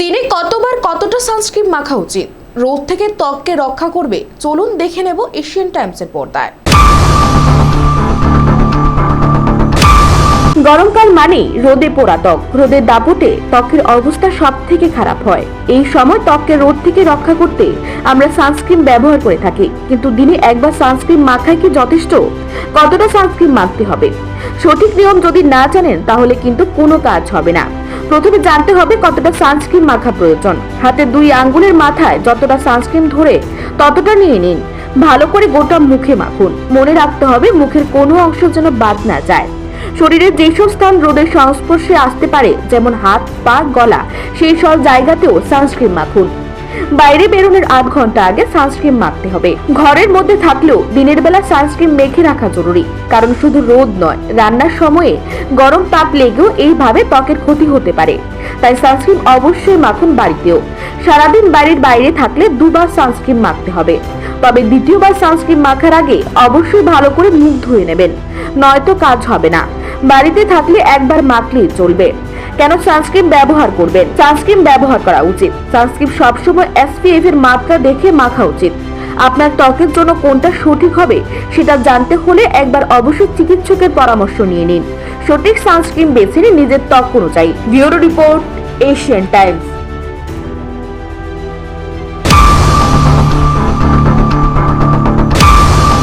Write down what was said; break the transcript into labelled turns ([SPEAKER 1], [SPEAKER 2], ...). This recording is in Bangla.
[SPEAKER 1] দিনে কতবার কতটা সানস্ক্রিন মাখা উচিত? রোদ থেকে ত্বককে রক্ষা করবে? চলুন দেখে নেব এশিয়ান টাইমসের পর্দায়।
[SPEAKER 2] গরমকাল মানেই রোদে পোড়া ত্বক। রোদের দাপটে ত্বকের অবস্থা সব থেকে খারাপ হয়। এই সময় ত্বককে রোদ থেকে রক্ষা করতে আমরা সানস্ক্রিন ব্যবহার করে থাকি। কিন্তু দিনে একবার সানস্ক্রিন মাখায় কি যথেষ্ট? কতটা সানস্ক্রিন মাখতে হবে? সঠিক নিয়ম যদি না জানেন, তাহলে কিন্তু কোনো কাজ হবে না। প্রথমে জানতে হবে কতটা সানস্ক্রিন মাখা প্রয়োজন। হাতে দুই আঙ্গুলের মাথায় যতটা সানস্ক্রিন ধরে ততটা নিয়ে নিন। ভালো করে গোটা মুখে মাখুন। মনে রাখতে হবে মুখের কোনো অংশ যেন বাদ না যায়। শরীরের যেসব স্থান রোদের সংস্পর্শে আসতে পারে, যেমন হাত, পা, গলা, সেই সব জায়গাতেও সানস্ক্রিন মাখুন। বাইরে বেরোনোর আধ ঘণ্টা আগে সানস্ক্রিন মাখতে হবে। ঘরের মধ্যে থাকলেও দিনের বেলা সানস্ক্রিন মেখে রাখা জরুরি, কারণ শুধু রোদ নয়, রান্নার সময়ে গরম তাপ লেগেও এইভাবে ত্বকের ক্ষতি হতে পারে। তাই সানস্ক্রিন অবশ্যই মাখুন বাড়িতেও। সারাদিন বাড়ির বাইরে থাকলে দুবার সানস্ক্রিন মাখতে হবে। তবে দ্বিতীয়বার সানস্ক্রিন মাখার আগে অবশ্যই ভালো করে মুখ ধুয়ে নেবেন, নয়তো কাজ হবে না। বাড়িতে থাকলে একবার মাখলেই চলবে। কেন সানস্ক্রিন ব্যবহার করবেন? সানস্ক্রিন ব্যবহার করা উচিত। সানস্ক্রিন সবসময় এসপিএফ এর মাত্রা দেখে মাখা উচিত। আপনার ত্বকের জন্য কোনটা সঠিক হবে সেটা জানতে হলে একবার অবশ্যই চিকিৎসকের পরামর্শ নিয়ে নিন। সঠিক সানস্ক্রিন বেছে নিন নিজের ত্বক অনুযায়ী। Bureau report, Asian Times.